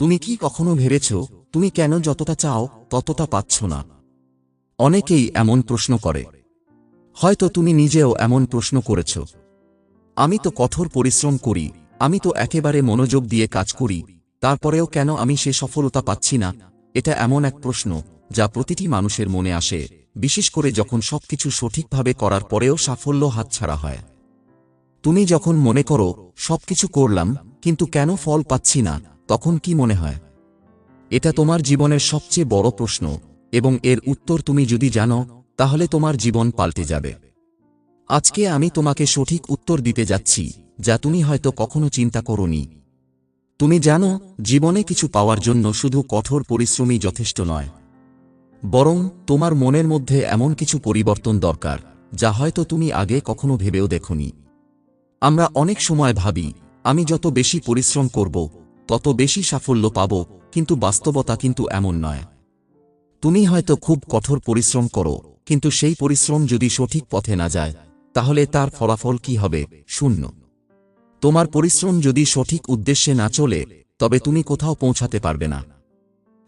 তুমি কি কখনো ভেবেছ, তুমি কেন যতটা চাও, ততটা পাচ্ছ না? অনেকেই এমন প্রশ্ন করে। হয়তো তুমি নিজেও এমন প্রশ্ন করেছ। আমি তো কঠোর পরিশ্রম করি, আমি তো একেবারে মনোযোগ দিয়ে কাজ করি, তারপরেও কেন আমি সে সফলতা পাচ্ছি না? এটা এমন এক প্রশ্ন, যা প্রতিটি মানুষের মনে আসে, বিশেষ করে যখন সবকিছু সঠিকভাবে করার পরেও সাফল্য হাতছাড়া হয়। তুমি যখন মনে করো, সবকিছু করলাম, কিন্তু কেন ফল পাচ্ছি না? তখন কি মনে হয়? এটা তোমার জীবনের সবচেয়ে বড় প্রশ্ন, এবং এর উত্তর তুমি যদি জানো, তাহলে তোমার জীবন পাল্টে যাবে। আজকে আমি তোমাকে সঠিক উত্তর দিতে যাচ্ছি, যা তুমি হয়তো কখনো চিন্তা করনি। তুমি জানো, জীবনে কিছু পাওয়ার জন্য শুধু কঠোর পরিশ্রমই যথেষ্ট নয়। বরং, তোমার মনের মধ্যে এমন কিছু পরিবর্তন দরকার, যা হয়তো তুমি আগে কখনো ভেবেও দেখনি। আমরা অনেক সময় ভাবি, আমি যত বেশি পরিশ্রম করব তত বেশি সাফল্য পাব, কিন্তু বাস্তবতা কিন্তু এমন নয়। তুমি হয়তো খুব কঠোর পরিশ্রম করো, কিন্তু সেই পরিশ্রম যদি সঠিক পথে না যায়, তাহলে তার ফলাফল কি হবে? শূন্য। তোমার পরিশ্রম যদি সঠিক উদ্দেশ্যে না চলে, তবে তুমি কোথাও পৌঁছাতে পারবে না।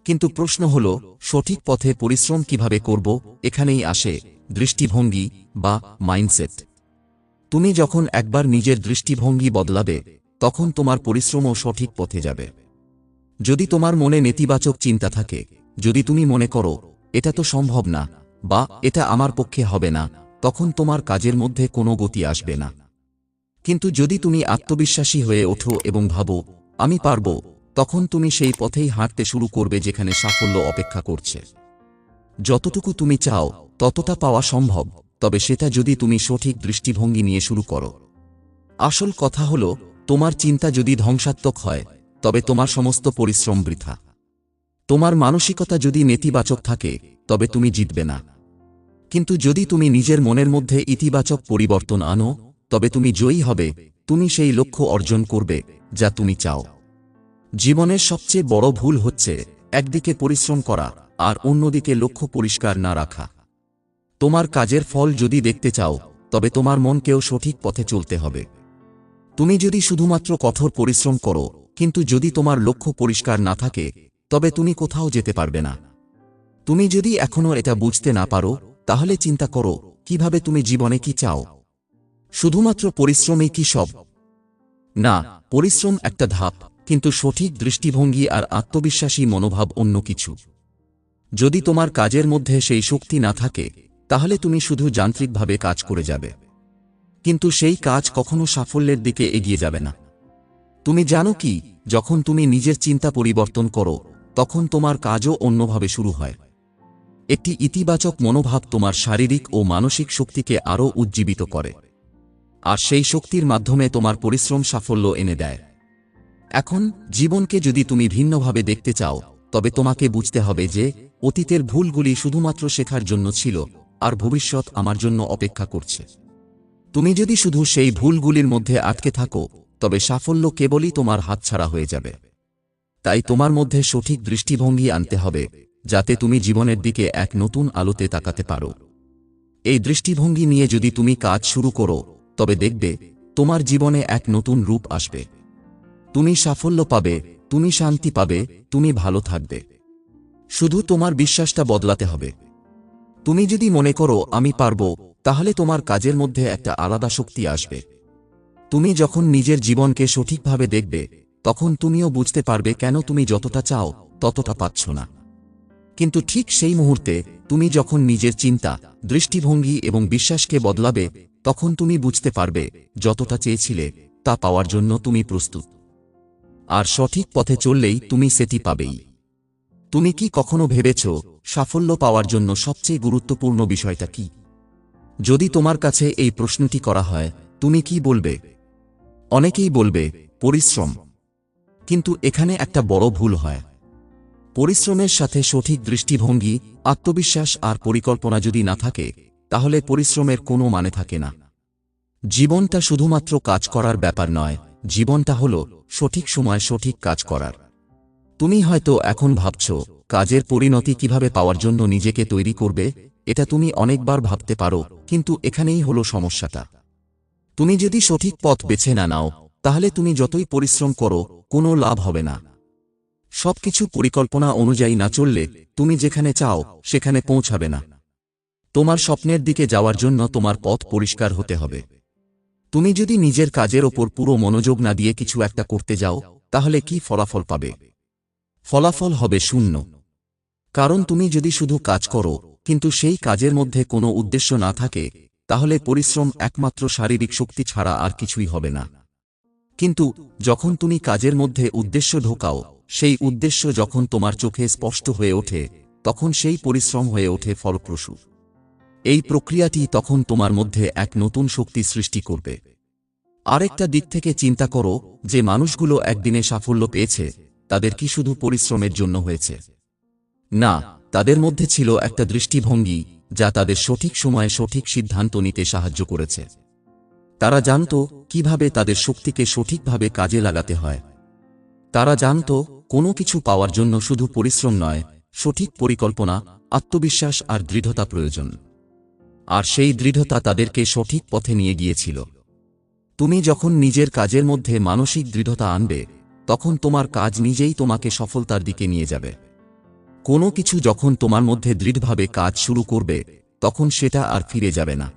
কিন্তু প্রশ্ন হল, সঠিক পথে পরিশ্রম কীভাবে করব? এখানেই আসে দৃষ্টিভঙ্গি বা মাইন্ডসেট। তুমি যখন একবার নিজের দৃষ্টিভঙ্গি বদলাবে তখন তোমার পরিশ্রমও সঠিক পথে যাবে। যদি তোমার মনে নেতিবাচক চিন্তা থাকে, যদি তুমি মনে করো, এটা তো সম্ভব না বা এটা আমার পক্ষে হবে না তখন তোমার কাজের মধ্যে কোনো গতি আসবে না। কিন্তু যদি তুমি আত্মবিশ্বাসী হয়ে ওঠো এবং ভাবো, আমি পারব তখন তুমি সেই পথেই হাঁটতে শুরু করবে যেখানে সাফল্য অপেক্ষা করছে। যতটুকু তুমি চাও, ততটা পাওয়া সম্ভব, তবে সেটা যদি তুমি সঠিক দৃষ্টিভঙ্গি নিয়ে শুরু করো। আসল কথা হল তোমার চিন্তা যদি ধ্বংসাত্মক হয়, তবে তোমার সমস্ত পরিশ্রম বৃথা। তোমার মানসিকতা যদি নেতিবাচক থাকে, তবে তুমি জিতবে না। কিন্তু যদি তুমি নিজের মনের মধ্যে ইতিবাচক পরিবর্তন আনো, তবে তুমি জয়ী হবে, তুমি সেই লক্ষ্য অর্জন করবে, যা তুমি চাও। জীবনের সবচেয়ে বড় ভুল হচ্ছে, একদিকে পরিশ্রম করা, আর অন্যদিকে লক্ষ্য পরিষ্কার না রাখা। তোমার কাজের ফল যদি দেখতে চাও, তবে তোমার মনকেও সঠিক পথে চলতে হবে। তুমি যদি শুধুমাত্র কঠোর পরিশ্রম করো, কিন্তু যদি তোমার লক্ষ্য পরিষ্কার না থাকে, তবে তুমি কোথাও যেতে পারবে না। তুমি যদি এখনও এটা বুঝতে না পারো, তাহলে চিন্তা করো, কীভাবে তুমি জীবনে কি চাও? শুধুমাত্র পরিশ্রমে কি সব? না, পরিশ্রম একটা ধাপ, কিন্তু সঠিক দৃষ্টিভঙ্গি আর আত্মবিশ্বাসী মনোভাব অন্য কিছু। যদি তোমার কাজের মধ্যে সেই শক্তি না থাকে, তাহলে তুমি শুধু যান্ত্রিকভাবে কাজ করে যাবে। কিন্তু সেই কাজ কখনো সাফল্যের দিকে এগিয়ে যাবে না। তুমি জানো কি, যখন তুমি নিজের চিন্তা পরিবর্তন করো, তখন তোমার কাজও অন্যভাবে শুরু হয়। একটি ইতিবাচক মনোভাব তোমার শারীরিক ও মানসিক শক্তিকে আরও উজ্জীবিত করে। আর সেই শক্তির মাধ্যমে তোমার পরিশ্রম সাফল্য এনে দেয়। এখন, জীবনকে যদি তুমি ভিন্নভাবে দেখতে চাও, তবে তোমাকে বুঝতে হবে যে, অতীতের ভুলগুলি শুধুমাত্র শেখার জন্য ছিল, আর ভবিষ্যৎ আমার জন্য অপেক্ষা করছে। তুমি যদি শুধু সেই ভুলগুলির মধ্যে আটকে থাকো, তবে সাফল্য কেবলই তোমার হাতছাড়া হয়ে যাবে। তাই তোমার মধ্যে সঠিক দৃষ্টিভঙ্গি আনতে হবে, যাতে তুমি জীবনের দিকে এক নতুন আলোতে তাকাতে পারো। এই দৃষ্টিভঙ্গি নিয়ে যদি তুমি কাজ শুরু করো, তবে দেখবে, তোমার জীবনে এক নতুন রূপ আসবে। তুমি সাফল্য পাবে, তুমি শান্তি পাবে, তুমি ভালো থাকবে। শুধু তোমার বিশ্বাসটা বদলাতে হবে। তুমি যদি মনে করো, আমি পারব তাহলে তোমার কাজের মধ্যে একটা আলাদা শক্তি আসবে। তুমি যখন নিজের জীবনকে সঠিকভাবে দেখবে, তখন তুমিও বুঝতে পারবে কেন তুমি যতটা চাও, ততটা পাচ্ছ না। কিন্তু ঠিক সেই মুহূর্তে, তুমি যখন নিজের চিন্তা, দৃষ্টিভঙ্গি এবং বিশ্বাসকে বদলাবে, তখন তুমি বুঝতে পারবে যতটা চেয়েছিলে, তা পাওয়ার জন্য তুমি প্রস্তুত। আর সঠিক পথে চললেই তুমি সেটি পাবেই। তুমি কি কখনো ভেবেছ, সাফল্য পাওয়ার জন্য সবচেয়ে গুরুত্বপূর্ণ বিষয়টা কি? যদি তোমার কাছে এই প্রশ্নটি করা হয়, তুমি কি বলবে? অনেকেই বলবে, পরিশ্রম। কিন্তু এখানে একটা বড় ভুল হয়। পরিশ্রমের সাথে সঠিক দৃষ্টিভঙ্গি, আত্মবিশ্বাস আর পরিকল্পনা যদি না থাকে, তাহলে পরিশ্রমের কোনো মানে থাকে না। জীবনটা শুধুমাত্র কাজ করার ব্যাপার নয়, জীবনটা হল সঠিক সময় সঠিক কাজ করার। তুমি হয়তো এখন ভাবছ, কাজের পরিণতি কীভাবে পাওয়ার জন্য নিজেকে তৈরি করবে? এটা তুমি অনেকবার ভাবতে পারো, কিন্তু এখানেই হল সমস্যাটা। তুমি যদি সঠিক পথ বেছে না নাও, তাহলে তুমি যতই পরিশ্রম করো, কোনো লাভ হবে না। সবকিছু পরিকল্পনা অনুযায়ী না চললে, তুমি যেখানে চাও, সেখানে পৌঁছাবে না। তোমার স্বপ্নের দিকে যাওয়ার জন্য তোমার পথ পরিষ্কার হতে হবে। তুমি যদি নিজের কাজের ওপর পুরো মনোযোগ না দিয়ে কিছু একটা করতে যাও, তাহলে কি ফলাফল পাবে? ফলাফল হবে শূন্য। কারণ তুমি যদি শুধু কাজ করো কিন্তু সেই কাজের মধ্যে কোনো উদ্দেশ্য না থাকে, তাহলে পরিশ্রম একমাত্র শারীরিক শক্তি ছাড়া আর কিছুই হবে না। কিন্তু যখন তুমি কাজের মধ্যে উদ্দেশ্য ঢোকাও, সেই উদ্দেশ্য যখন তোমার চোখে স্পষ্ট হয়ে ওঠে, তখন সেই পরিশ্রম হয়ে ওঠে ফলপ্রসূ। এই প্রক্রিয়াটি তখন তোমার মধ্যে এক নতুন শক্তি সৃষ্টি করবে। আরেকটা দিক থেকে চিন্তা করো যে মানুষগুলো একদিনে সাফল্য পেয়েছে, তাদের কি শুধু পরিশ্রমের জন্য হয়েছে? না তাদের মধ্যে ছিল একটা দৃষ্টিভঙ্গি যা তাদের সঠিক সময়ে সঠিক সিদ্ধান্ত নিতে সাহায্য করেছে। তারা জানত কীভাবে তাদের শক্তিকে সঠিকভাবে কাজে লাগাতে হয়। তারা জানত কোনো কিছু পাওয়ার জন্য শুধু পরিশ্রম নয়, সঠিক পরিকল্পনা, আত্মবিশ্বাস আর দৃঢ়তা প্রয়োজন। আর সেই দৃঢ়তা তাদেরকে সঠিক পথে নিয়ে গিয়েছিল। তুমি যখন নিজের কাজের মধ্যে মানসিক দৃঢ়তা আনবে, তখন তোমার কাজ নিজেই তোমাকে সফলতার দিকে নিয়ে যাবে। কোনো কিছু যখন তোমার মধ্যে দৃঢ়ভাবে কাজ শুরু করবে, তখন সেটা আর ফিরে যাবে না।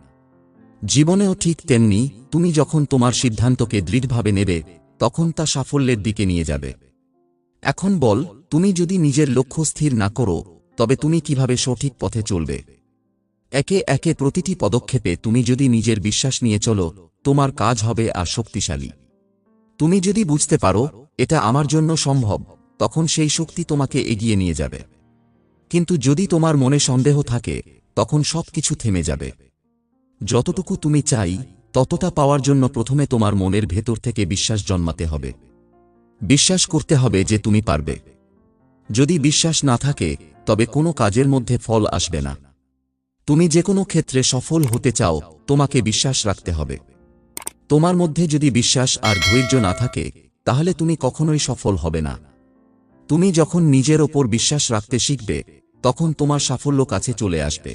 জীবনেও ঠিক তেমনি, তুমি যখন তোমার সিদ্ধান্তকে দৃঢ়ভাবে নেবে, তখন তা সাফল্যের দিকে নিয়ে যাবে। এখন বল, তুমি যদি নিজের লক্ষ্য স্থির না করো, তবে তুমি কীভাবে সঠিক পথে চলবে? একে একে প্রতিটি পদক্ষেপে তুমি যদি নিজের বিশ্বাস নিয়ে চলো, তোমার কাজ হবে আর শক্তিশালী। তুমি যদি বুঝতে পারো, এটা আমার জন্য সম্ভব, তখন সেই শক্তি তোমাকে এগিয়ে নিয়ে যাবে। কিন্তু যদি তোমার মনে সন্দেহ থাকে, তখন সব কিছু থেমে যাবে। যতটুকু তুমি চাই, ততটা পাওয়ার জন্য প্রথমে তোমার মনের ভেতর থেকে বিশ্বাস জন্মাতে হবে। বিশ্বাস করতে হবে যে তুমি পারবে। যদি বিশ্বাস না থাকে, তবে কোনো কাজের মধ্যে ফল আসবে না। তুমি যে কোনো ক্ষেত্রে সফল হতে চাও, তোমাকে বিশ্বাস রাখতে হবে। তোমার মধ্যে যদি বিশ্বাস আর ধৈর্য না থাকে, তাহলে তুমি কখনোই সফল হবে না। তুমি যখন নিজের ওপর বিশ্বাস রাখতে শিখবে, তখন তোমার সাফল্য কাছে চলে আসবে।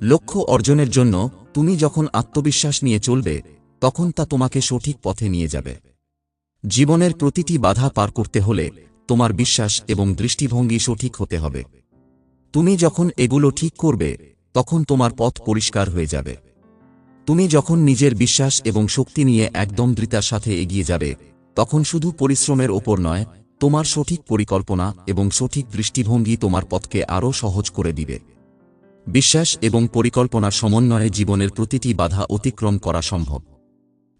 লক্ষ্য অর্জনের জন্য তুমি যখন আত্মবিশ্বাস নিয়ে চলবে, তখন তা তোমাকে সঠিক পথে নিয়ে যাবে। জীবনের প্রতিটি বাধা পার করতে হলে তোমার বিশ্বাস এবং দৃষ্টিভঙ্গি সঠিক হতে হবে। তুমি যখন এগুলো ঠিক করবে, তখন তোমার পথ পরিষ্কার হয়ে যাবে। তুমি যখন নিজের বিশ্বাস এবং শক্তি নিয়ে একদম দৃতার সাথে এগিয়ে যাবে, তখন শুধু পরিশ্রমের ওপর নয় তোমার সঠিক পরিকল্পনা এবং সঠিক দৃষ্টিভঙ্গি তোমার পথকে আরও সহজ করে দিবে। বিশ্বাস এবং পরিকল্পনার সমন্বয়ে জীবনের প্রতিটি বাধা অতিক্রম করা সম্ভব।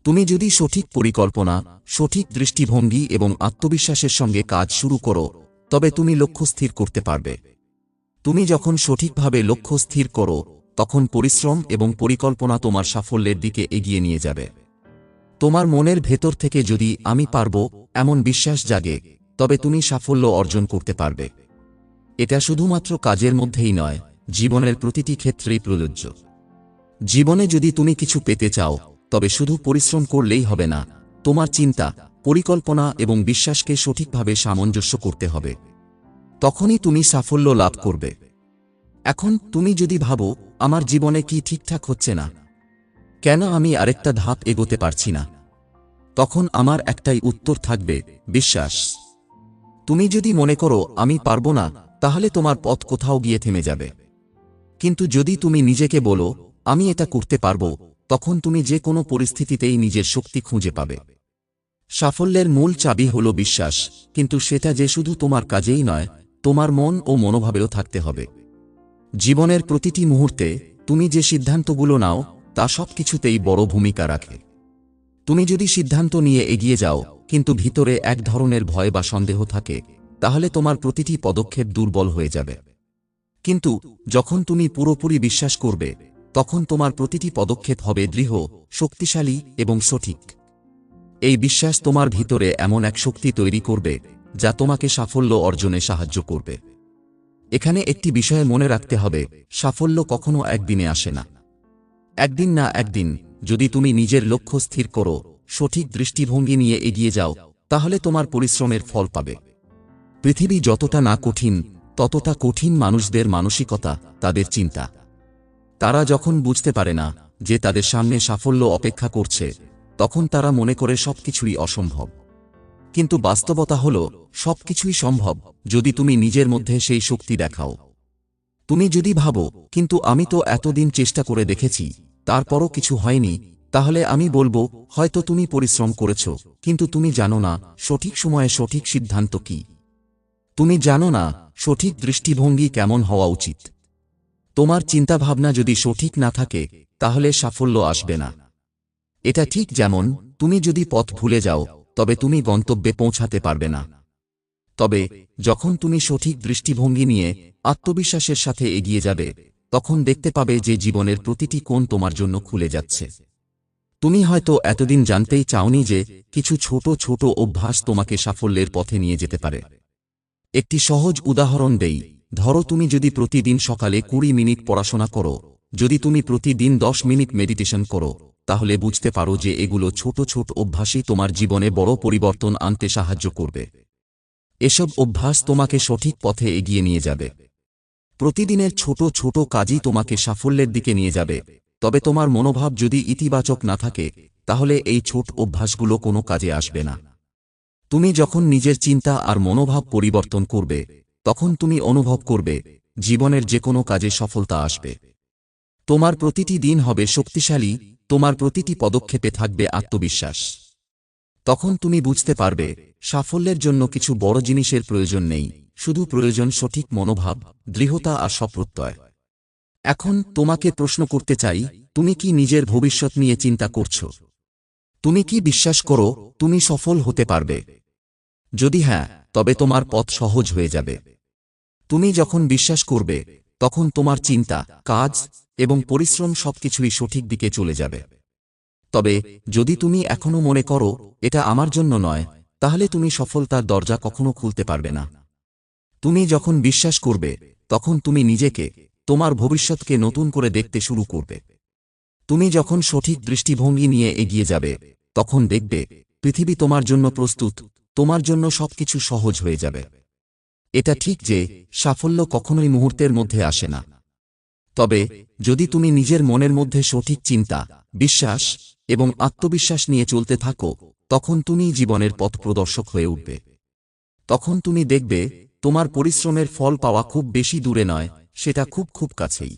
তুমি যদি সঠিক পরিকল্পনা, সঠিক দৃষ্টিভঙ্গি এবং আত্মবিশ্বাসের সঙ্গে কাজ শুরু করো, তবে তুমি লক্ষ্য স্থির করতে পারবে। তুমি যখন সঠিকভাবে লক্ষ্য স্থির করো, তখন পরিশ্রম এবং পরিকল্পনা তোমার সাফল্যের দিকে এগিয়ে নিয়ে যাবে। তোমার মনের ভেতর থেকে যদি আমি পারব, এমন বিশ্বাস জাগে তবে তুমি সাফল্য অর্জন করতে পারবে। এটা শুধুমাত্র কাজের মধ্যেই নয়, জীবনের প্রতিটি ক্ষেত্রেই প্রযোজ্য। জীবনে যদি তুমি কিছু পেতে চাও, তবে শুধু পরিশ্রম করলেই হবে না, তোমার চিন্তা, পরিকল্পনা এবং বিশ্বাসকে সঠিকভাবে সামঞ্জস্য করতে হবে। তখনই তুমি সাফল্য লাভ করবে। এখন তুমি যদি ভাবো, আমার জীবনে কি ঠিকঠাক হচ্ছে না, কেন আমি আরেকটা ধাপ এগোতে পারছি না, তখন আমার একটাই উত্তর থাকবে, বিশ্বাস। তুমি যদি মনে করো, আমি পারব না, তাহলে তোমার পথ কোথাও গিয়ে থেমে যাবে। কিন্তু যদি তুমি নিজেকে বলো, আমি এটা করতে পারব, তখন তুমি যে কোনো পরিস্থিতিতেই নিজের শক্তি খুঁজে পাবে। সাফল্যের মূল চাবি হল বিশ্বাস, কিন্তু সেটা যে শুধু তোমার কাজেই নয়, তোমার মন ও মনোভাবেও থাকতে হবে। জীবনের প্রতিটি মুহূর্তে, তুমি যে সিদ্ধান্তগুলো নাও, তা সব কিছুতেই বড় ভূমিকা রাখে। তুমি যদি সিদ্ধান্ত নিয়ে এগিয়ে যাও কিন্তু ভিতরে এক ধরনের ভয় বা সন্দেহ থাকে, তাহলে তোমার প্রতিটি পদক্ষেপ দুর্বল হয়ে যাবে। কিন্তু যখন তুমি পুরোপুরি বিশ্বাস করবে, তখন তোমার প্রতিটি পদক্ষেপ হবে দৃঢ়, শক্তিশালী এবং সঠিক। এই বিশ্বাস তোমার ভিতরে এমন এক শক্তি তৈরি করবে, যা তোমাকে সাফল্য অর্জনে সাহায্য করবে। এখানে একটি বিষয়ে মনে রাখতে হবে, সাফল্য কখনো একদিনে আসে না। একদিন না একদিন, যদি তুমি নিজের লক্ষ্য স্থির করো সঠিক দৃষ্টিভঙ্গি নিয়ে এগিয়ে যাও, তাহলে তোমার পরিশ্রমের ফল পাবে। পৃথিবী যতটা না কঠিন, ততটা কঠিন মানুষদের মানসিকতা, তাদের চিন্তা। তারা যখন বুঝতে পারে না যে তাদের সামনে সাফল্য অপেক্ষা করছে, তখন তারা মনে করে সবকিছুই অসম্ভব। কিন্তু বাস্তবতা হল, সবকিছুই সম্ভব যদি তুমি নিজের মধ্যে সেই শক্তি দেখাও। তুমি যদি ভাবো, কিন্তু আমি তো এতদিন চেষ্টা করে দেখেছি, তারপরও কিছু হয়নি তাহলে আমি বলব, হয়তো তুমি পরিশ্রম করেছ, কিন্তু তুমি জানো না, সঠিক সময়ে সঠিক সিদ্ধান্ত কি। তুমি জানো না, সঠিক দৃষ্টিভঙ্গি কেমন হওয়া উচিত। তোমার চিন্তাভাবনা যদি সঠিক না থাকে, তাহলে সাফল্য আসবে না। এটা ঠিক যেমন, তুমি যদি পথ ভুলে যাও, তবে তুমি গন্তব্যে পৌঁছাতে পারবে না। তবে, যখন তুমি সঠিক দৃষ্টিভঙ্গি নিয়ে আত্মবিশ্বাসের সাথে এগিয়ে যাবে, তখন দেখতে পাবে যে জীবনের প্রতিটি কোণ তোমার জন্য খুলে যাচ্ছে। তুমি হয়তো এতদিন জানতেই চাওনি যে কিছু ছোট ছোট অভ্যাস তোমাকে সাফল্যের পথে নিয়ে যেতে পারে। একটি সহজ উদাহরণ দেই। ধরো তুমি যদি প্রতিদিন সকালে কুড়ি মিনিট পড়াশোনা করো, যদি তুমি প্রতিদিন দশ মিনিট মেডিটেশন করো, তাহলে বুঝতে পারো যে এগুলো ছোট ছোট অভ্যাসই তোমার জীবনে বড় পরিবর্তন আনতে সাহায্য করবে। এসব অভ্যাস তোমাকে সঠিক পথে এগিয়ে নিয়ে যাবে। প্রতিদিনের ছোট ছোট কাজই তোমাকে সাফল্যের দিকে নিয়ে যাবে। তবে তোমার মনোভাব যদি ইতিবাচক না থাকে, তাহলে এই ছোট অভ্যাসগুলো কোনো কাজে আসবে না। তুমি যখন নিজের চিন্তা আর মনোভাব পরিবর্তন করবে, তখন তুমি অনুভব করবে, জীবনের যে কোনো কাজে সফলতা আসবে। তোমার প্রতিটি দিন হবে শক্তিশালী, তোমার প্রতিটি পদক্ষেপে থাকবে আত্মবিশ্বাস। তখন তুমি বুঝতে পারবে, সাফল্যের জন্য কিছু বড় জিনিসের প্রয়োজন নেই, শুধু প্রয়োজন সঠিক মনোভাব, দৃঢ়তা আর সপ্রত্যয়। এখন তোমাকে প্রশ্ন করতে চাই, তুমি কি নিজের ভবিষ্যৎ নিয়ে চিন্তা করছ? তুমি কি বিশ্বাস করো, তুমি সফল হতে পারবে? যদি হ্যাঁ তবে তোমার পথ সহজ হয়ে যাবে। তুমি যখন বিশ্বাস করবে, তখন তোমার চিন্তা, কাজ এবং পরিশ্রম সবকিছুই সঠিক দিকে চলে যাবে। তবে, যদি তুমি এখনও মনে করো, এটা আমার জন্য নয়, তাহলে তুমি সফলতার দরজা কখনো খুলতে পারবে না। তুমি যখন বিশ্বাস করবে, তখন তুমি নিজেকে তোমার ভবিষ্যৎকে নতুন করে দেখতে শুরু করবে। তুমি যখন সঠিক দৃষ্টিভঙ্গি নিয়ে এগিয়ে যাবে, তখন দেখবে, পৃথিবী তোমার জন্য প্রস্তুত, তোমার জন্য সবকিছু সহজ হয়ে যাবে। এটা ঠিক যে, সাফল্য কখনোই মুহূর্তের মধ্যে আসে না। তবে, যদি তুমি নিজের মনের মধ্যে সঠিক চিন্তা, বিশ্বাস এবং আত্মবিশ্বাস নিয়ে চলতে থাকো, তখন তুমি জীবনের পথ প্রদর্শক হয়ে উঠবে। তখন তুমি দেখবে, তোমার পরিশ্রমের ফল পাওয়া খুব বেশি দূরে নয় সেটা খুব খুব কাছেই।